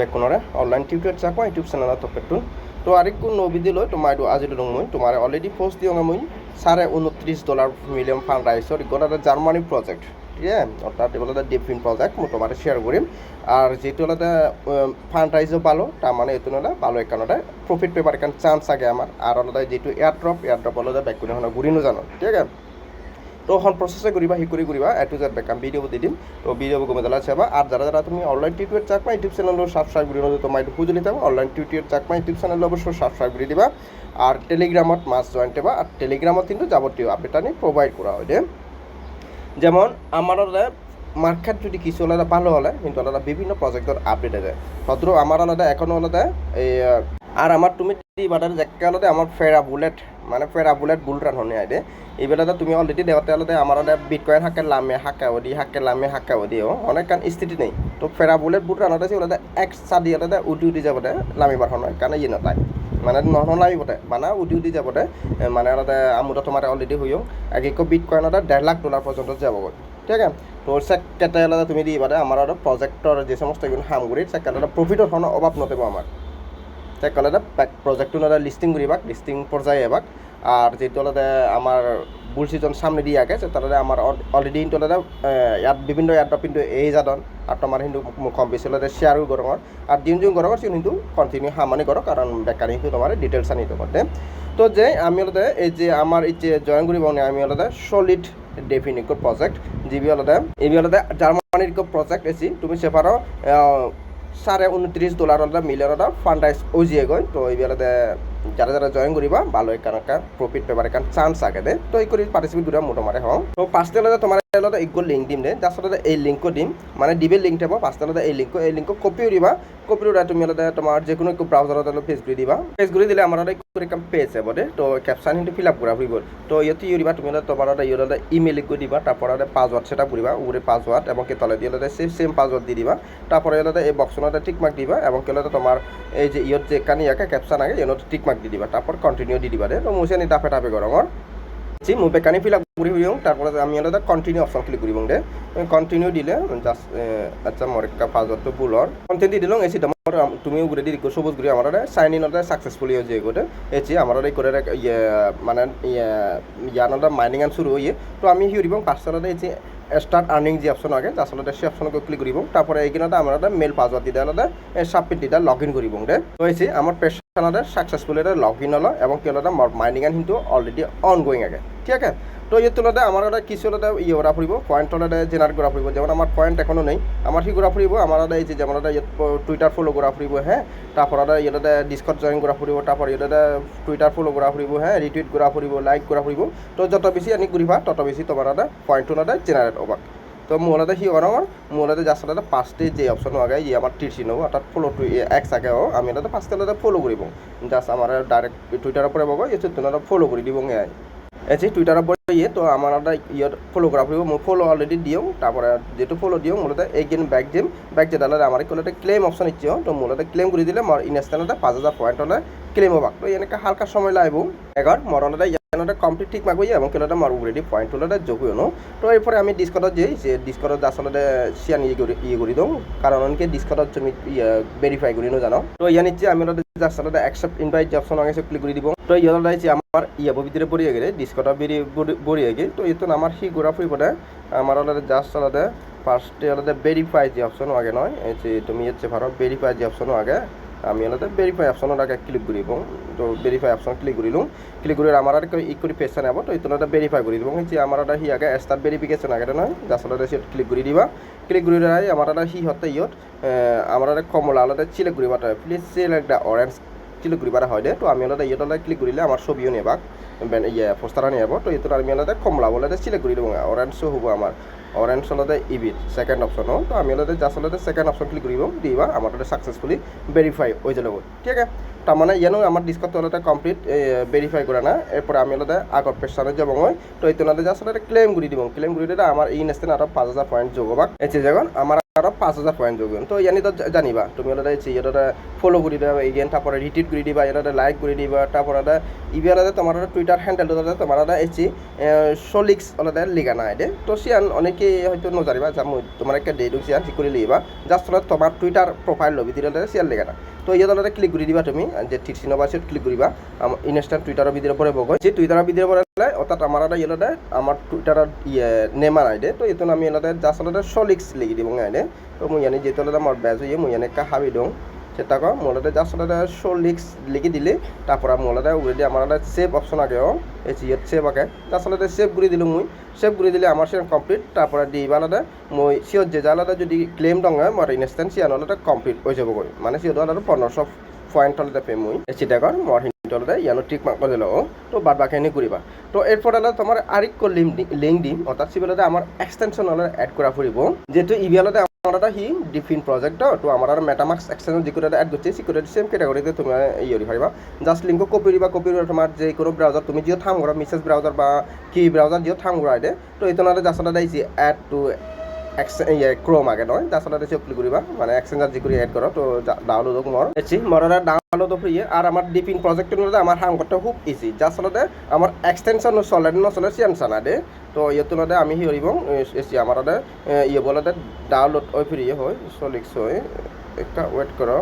Bake কোনরে online tutor Chakma YouTube চেনেলত তপেতুন তো আরেকু নবিদি লৈ তোমার আজি দং মই। তোমার অলরেডি পোস্ট দিও মই। সাড়ে উনত্রিশ ডলার মিলিয়ন ফান্ড রাইসর ইগোটা জার্মানি প্রজেক্ট ঠিক আছে? অর্থাৎ এগুলো ডিফিন প্রজেক্ট মই তোমার শেয়ার করিম আর যেহেতু হলো ফান্ড রাইজও ভালো তার মানে এইটো হলে ভালো একাউন্টে প্রফিট পেপার এখান চান্স আগে আমার আর হলো যেহেতু এয়ারড্রপ এয়ারড্রপ বেক করে হলো জানো। ঠিক আছে? তো এখন প্রসেসে করিবা হি কৰি কৰিবা এ টু জেড বেকাম ভিডিঅ' দি দিম। তো ভিডিঅ' গমে দালা চাবা। আর যারা যারা তুমি online tutorial Chakma YouTube channel subscribe করে নজর তোমার একটু খুঁজে নিতে online tutorial Chakma YouTube channel অবশ্যই সাবস্ক্রাইব করে দিবা। আর টেলিগ্রামত মাছ জয়েন দেবা। আর টেলিগ্রামত কিন্তু যাবতীয় আপডেট আনি প্রোভাইড করা হয় যেমন আমার মার্কেট যদি কিছু আলাদা ভালো হলে, কিন্তু আলাদা বিভিন্ন প্রজেক্টর আপডেট আছে ভদ্র আমার আলাদা এখনও আলাদা এই আর আমার তুমি জায়গা আলাদা আমার ফেরা বুলেট মানে ফেরা বুলেট বুল রান হনে আইদে এইবেলাতে তুমি অলরেডি দেওয়াতে আলাদা আমার আলাদা বিটকয়েন হাকে লামে হাকা ওদি হাকে লামে হাকা ওদিও অনেক কান স্থিতি নেই। তো ফেরা বুলেট বুল রান হতে আলাদা এক সাদি আলাদা উঠি উঠি যাবতে লামিবার হনয় কারণ ইয়ে নতাই মানে নহন লামিবতে মানে উঠি উঠি যাবতে মানে আলাদা আমুদা তোমার অলরেডি হইও এক বিটকয়েন আলাদা দেড় লাখ ডলার পর্যন্ত যাবগৈ। ঠিক আছে? তো আলাদা তুমি দিবারে আমার প্রজেক্টর যে সমস্ত এগুলো হামগুড়ি সেকেটা আলাদা প্রফিটর হন অভাব নতেব আমার তাই কলে প্রজেক্টটো না লিস্টিং করিবাক লিস্টিং পর্যায়ে এবাক আর যেহেতু আলাদা আমার বুল সিজন সামনে দিয়ে আগে তাহলে আমার অলরেডি কিন্তু আলাদা ইয়াত বিভিন্ন এয়ারড্রপ কিন্তু এই যাদন আর তোমার কম বেশি আলাদা শেয়ারও গরমর আর দিন দিন গরমর সে কিন্তু কন্টিনিউ হামানি করো কারণ বেকারি কিন্তু তোমার ডিটেলস আনিতে করতে তো যে আমি আলাদা এই যে আমার এই যে জয়েন করিব আমি আলাদা সলিড ডেফিনিকর প্রজেক্ট জিবি আলাদা এবি আলাদা জার্মানির প্রজেক্ট এসি তুমি সেপারও সাড়ে উনত্রিশ ডলার মিলিয়ন আলাদা ফান্ড রাইজ ওজিয়ে গই তো এইবেলাতে যারা যারা জয়েন করিবা, ভালো একটা প্রফিট পেবার একান চান্স আগে দে। তো এই করে পার্টিসিপেট করিবা মোটামুটি হও। তো পাঁচটা আলাদা তোমার আলাদা লিঙ্ক দিম দে। যার সাথে এই লিঙ্কও দিম। মানে দিবে লিঙ্ক থাকব পাঁচটা আলাদা এই লিঙ্ক এই লিঙ্ক কপি দিবা। কপি উড়া তুমি তোমার যে কোনো একটু ব্রাউজারত পেজ করে দিবা। পেজ করে দিলে আমার করে কাম পেজ যাব দে। তো ক্যাপশন কিন্তু ফিল আপ করা হইব তো ইয়তে ইয়ে তুমি তোমার আলাদা ইমেল লিখে দিবা। তারপর পাসওয়ার্ড সেট আপ উপরে পাসওয়ার্ড এবং কে তলে দিয়ে সেম সেম পাসওয়ার্ড দিয়ে দিবা। তারপরে এই বক্সন আলাদা টিক মার্ক দিবা এবং কে তোমার এই যে ইয়ত যে কানি আঁকা ক্যাপশন আগে মার্ক দিয়ে দিবা, তারপর কন্টিনিউ দিয়ে দিবা দে। তো মুছে নি টাপে টাপে গরমর জি মুই পেকানি ফিল আপ করি হইম তারপরে আমি আলাদা কন্টিনিউ অপশন ক্লিক করিব দে। কন্টিনিউ দিলে জাস্ট আচ্ছা মোর একটা পাসওয়ার্ডটো ভুলর কন্টিনিউ দিলং এসি তোমার তুমিও ঘুরে দি সবুজ ঘুরে আমার সাইন ইন সাকসেসফুলি হয়ে যায় গোটে এসি আমার এই করে মানে ইয়ে ইয়ানোটা মাইনিং আন শুরু হয়ে। তো আমি হিউরিব পাঁচটা এসি স্টার্ট আর্নিং যে অপশন আগে আসলে সেই অপশনকে ক্লিক কৰিব। তারপরে এইখানে আমার মেল পাসওয়ার্ড দিতে আলাদা সাবমিট দিতে লগ ইন করব দে হয়েছে আমার পেশানাদের সাকসেসফুল এটা লগ ইন হলো এবং কি হলো মাইনিং আন কিন্তু অলরেডি অন গোয়িং আগে। ঠিক আছে? তো ইয়ে তুলনাতে আমার এটা কিছু হলে ইয়ে করা ফুরিব পয়েন্ট হলে জেনারেট করা ফুরিব যেমন আমার পয়েন্ট এখনও নেই আমার কি করা ফুরিব আমার এই যে যেমন এটা টুইটার ফলো করা ফুরিব হ্যাঁ তারপর এটা ইয়েটাতে ডিসকট জয়েন করা ফুরিব তারপর ইয়েটাতে টুইটার ফলো করা ফুরিব হ্যাঁ রিটুইট করা ফুরিব লাইক করা ফুরিব তো যত বেশি আনি ঘুরিবা তত বেশি তোমার এটা পয়েন্ট হলে জেনারেট হবা। তো মূলতে সি করা আমার মূলতে যার সাথে পাঁচটি যে অপশন আগে ইয়ে আমার টিরছি নেব অর্থাৎ ফলো টু এক্স আগে আমি এটা পাঁচটা ফলো করিব জাস্ট আমার ডাইরেক্ট টুইটারের পরে পাবো এই তোমরা ফলো করে দিব এ এসে টুইটারের পরে ইয়ে তো আমার একটা ইয়ে ফলো করা ফুরিব মই ফলো অলরেডি দিও, তারপরে যেহেতু ফলো দিও মূলত এইগেন ব্যাক দিম ব্যাক যেটা হলে আমার কোনো একটা ক্লেম অপশন ইচ্ছে তো মূলত ক্লেম করে দিলে আমার ইনস্ট্যান্টতে পাঁচ হাজার পয়েন্ট হলে ক্লেম হবাক তো এনেকে হালকা সময় লাগব। এগার মরণটা ইয়ানোটা কমপ্লিট ঠিক মাগব এবং কেলোটা মার অলরেডি পয়েন্ট হলে যোগ হইনো তো এরপরে আমি ডিসকটত যাই, যে ডিসকটত আসলে সিয়ান ইয়ে করে ইয়ে করে দিও। কারণ অনেকে ডিসকটত তুমি ভেরিফাই করি জানো। তো ইয়া নিচ্ছে আমি ওটা আসলে অ্যাকসেপ্ট ইনভাইট যে অপশন আগে ক্লিক করে দিব। তো ইয়ে যাইছে আমার ইয়ে ভিতরে পড়িয়ে গেলে ডিসকটা বেরিয়ে বড়িয়ে গে তো এতো আমার সি ঘোরা ফুরি পড়ে আমার আলাদা জাস্ট আলাদা ফার্স্টে আলাদা ভেরিফাই যে অপশনও আগে নয়। যে তুমি হচ্ছে ভারত ভেরিফাই যে অপশনও আগে। আমি আলাদা ভেরিফাই অপশনের আগে ক্লিক করিব তো ভেরিফাই অপশন ক্লিক করিলুম ক্লিক করে আমার ই করে পেশা নেব তো এইটো ভেরিফাই করে দিব। যে আমার এটা সি আগে স্টার ভেরিফিকেশন আগে নয় জাস্ট আলাদা সে ক্লিক করে দিবা। ক্লিক করে রাই আমার এটা সি হতে ইয়ত আমার এটা কমলা আলাদা সিলেক্ট করিবা please select the orange click করিবার হয় দে। তো আমি আলাদা ইয়ত ক্লিক করিলে আমার ছবিও নেবাক ইয়ে পোস্টার নেব তো এইটো আমি আলাদা কমলা বলে সিলেক্ট করে দিব অরেঞ্জও হ'ব আমার অরেঞ্জ আলাদা ইবিট সেকেন্ড অপশন তো আমি আলাদা জাস্ট আলাদা সেকেন্ড অপশন ক্লিক করিব দিবা আমার সাকসেসফুলি ভেরিফাই হয়ে যাব। ঠিক আছে? তার মানে ইয়ানো আমার ডিসকট আলাদা কমপ্লিট ভেরিফাই করে না। এরপরে আমি আলাদা আগর পেশানে যাব মই তো এই তোনাতে জাস্ট আলাদা ক্লেম করে দিব। ক্লেম করে দিলে আমার এই নেস্তেন আরও পাঁচ হাজার পয়েন্ট যোগ হবাক এসে যখন আমার আৰু পাঁচ হাজাৰ পইণ্ট যোগ তো ইয়ানি তো জানিবা, তুমি অলরে ইয়াতে ফলো করে দিবা ইগেন তারপরে রিটুইট করে দিবা ইয়াতে লাইক করে দিবা, তারপরে ইবিয়ালে তোমার টুইটার হ্যান্ডেল তোমার এসি সলিক্স অলরে লিগা না দে। তো সিয়ান, অনেকে হয়তো নজারিবা যা তোমার একটা ডেট সিয়ান ঠিক করে লিবা জাস্ট তোমার টুইটার প্রোফাইল লবি দিলে সিয়ান লিগা না তো এই তলতে ক্লিক করে দিবা তুমি, যে ঠিক চিহ্ন পাইছো ক্লিক কৰিবা। ইনষ্টাগ্ৰাম টুইটাৰৰ ভিডিঅ' পৰে বগৈ। যে টুইটাৰৰ ভিডিঅ' পৰে অৰ্থাৎ আমাৰ এটা ইয়াতে, আমাৰ ইয়ে নেমাৰ আইডে। তো এইটো আমি ইয়াতে জাষ্ট অলরে সলিক্স লিখি দিব আইডে তো ইয়ানি যেহেতু আমার ব্যাজ হয়ে মই ইয়ানি একটা হাবি দিওঁ। সেটা কো মোলাতে জাস্ট শো লিক্স লিখি দিলে। তারপর মোলাতে অলরেডি আমার একটা সেভ অপশন আগে এই ইয়ার সেভ আগে। জাস্ট অলরে সেভ করে দিলো মুই। সেভ করে দিলে আমার সেখানে কমপ্লিট তারপরে দি আলাদা মই সিয়ত যে আলাদা যদি ক্লেম দङ মোৰ ইনস্ট্যান্ট সিয়ান আলাদা কমপ্লিট হয়ে যাবগৈ। মানে আলাদা পোন্ধৰশ পয়েন্ট মুই। চিটাগর মর হিন্টলতে ইয়ানো টিক মার্ক করে দিলো তো বাদ বাকিনি করিবা তো এরপর হলে তোমার আরেক লিঙ্ক দিম। অর্থাৎ সিবিলতে আমার এক্সটেনশন হলে এড করা ফুরিব যেহেতু ইবিএলতে আমার এটা হি ডিফিন প্রজেক্ট তো আমার আর মেটামাক্স এক্সটেনশন যিকোনো এড করছে সিকিউরিটি সেম ক্যাটাগরিতে তুমি ইয়ে পারিবা জাস্ট লিঙ্ক কপি দিবা কপি করে তোমার যে কোনো ব্রাউজার তুমি যিও থাম করো মিসেস ব্রাউজার বা কি ব্রাউজার যিও থাম করা তো এইটো জাস্ট এটা এড টু ইয়ে ক্রোম আগে তার সাথে সে ক্লিক করিবা। মানে এক্সেঞ্জাৰ যি কৰি এড কৰ তো ডাউনলোডক হোক এচি মরারা ডাউনলোড ফ্রি আৰু আমাৰ ডিপিন প্রজেক্টের মধ্যে আমার হাম কৰোঁতে খুব ইজি যার আচলতে আমাৰ এক্সটেনশ্যন চলে নচলে সানা দে। তো ইয়াতো নদে আমি হি হরিব এসি আমার ইয়ে বলে ডাউনলোড হৈ ফ্রি হয় চলিক্স হয়। একটা ওয়েট করো।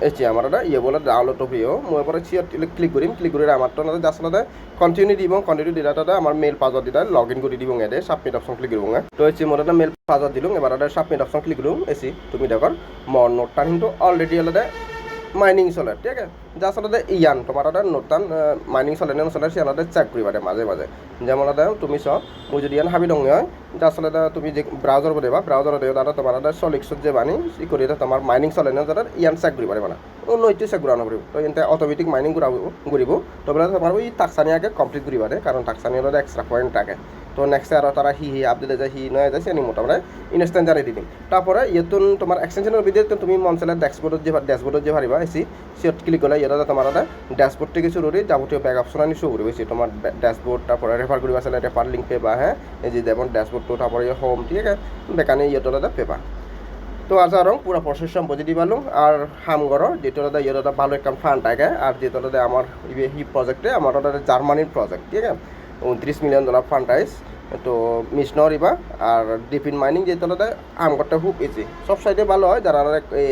এসি আমার ইয়ে বলে ডাউনলোড ফ্রি মই এবার চিয়ার ক্লিক করিম ক্লিক করে আমার তো নদে যার সাথে কন্টিনিউ দিব কন্টিনিউ দিলাতে আমার মেল পাসওয়ার্ড দিলা লগ ইন করে দিব এদে সাবমিট অপশন ক্লিক করব তো এসি মোর একটা মেল পাসওয়ার্ড দিলুম এবার সাবমিট অপশন ক্লিক করুম এসি তুমি দেখো মর নোটটা কিন্তু অলরেডি আলাদা মাইনিং চলে, ঠিক আছে? যা আচলতে ইয়ান, তোমাৰ এটা নতুন মাইনিং চলে নে নচলে, সি আলাদা চেক কৰিবা দে, মাজে মাজে। যেমন এটা তুমি চ মই যদি ইয়ান হাবি দং হয় যা আচলতে তুমি যে ব্রাউজার দেবা ব্রাউজার দেবা তারা তোমার এটা সলিক্সত যে বানি ই কৰি তোমাৰ মাইনিং চলে নে যাতে ইয়ান চেক কৰিবা মানে। নৈটো চেক ঘূৰাব পাৰিব তো এতে অটোমেটিক মাইনিং ঘূৰাব ঘূৰিব তো বোলে তোমাৰ এই টাকচানিয়াকে কমপ্লিট কৰিবা দে, কাৰণ টাকচানি হলে এক্সট্রা পয়েন্ট থাকে। তো নেক্সট আর তারা হি হি আপডেটে যায় হি নয় যায় সে মোটামুটি ইনস্ট্যান্ট জানিয়ে দিম। তারপরে ইয়েতুন তোমার এক্সটেনশনের ভিডিও তুমি মন চাইলে ড্যাশবোর্ডত যে ড্যাশবোর্ডত যে পারিবা এসি সিট ক্লিক করলে ইয়াতে তোমার এটা ড্যাশবোর্ড থেকে শুরু করে যাবতীয় ব্যাক অপশন আনি শো করবে তোমার ড্যাশবোর্ড তারপরে রেফার করিবা চাইলে রেফার লিঙ্ক পেবা হ্যাঁ এই যে যেমন ড্যাশবোর্ডটো তারপরে হোম ঠিক আছে, বেকানি ইয়েতলাতে পেবা। তো আজ আর পুরো প্রসেস বুঝে দি পালো আর হাম করো যেটা ইয়েটা ভালো একটা ফান্ড থাকে আর যেটা আমার হি প্রজেক্টে আমার জার্মানির প্রজেক্ট ঠিক আছে। উনত্রিশ মিলিয়ন ডলার ফান্ড রাইস তো মিস নরিবা আর ডিপিন মাইনিং যেটা আম করতে খুব ইজি সব সাইডে ভালো হয়, যারা এই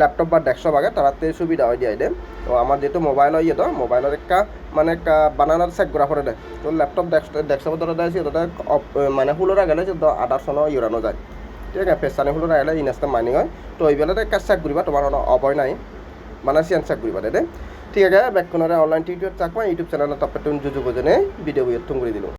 ল্যাপটপ বা ডেস্কটপ আগে তারাতে সুবিধা হয় দিয়ে তো আমার যেহেতু মোবাইল হয় ইয়ে মোবাইলের একটা মানে একটা বানানোর চেক করা পরে দেয়। তো ল্যাপটপ ডেস্কটপ ধরে দেয় সেটা মানে হুলোরা গেলে যে আধার সন ইউরানো যায়। ঠিক আছে পেচানি হুলোরা গেলে ইনস্টা মাইনিং হয়। তো এইবেলাতে একটা চেক করিবা, তোমার অভয় নাই। মানে চেক করিবা দে ঠিক আছে বেকখনৰে online tutor Chakma YouTube channel তাপে তুমি ভিডিও ভিডিঅ' তুম কৰি দিলোঁ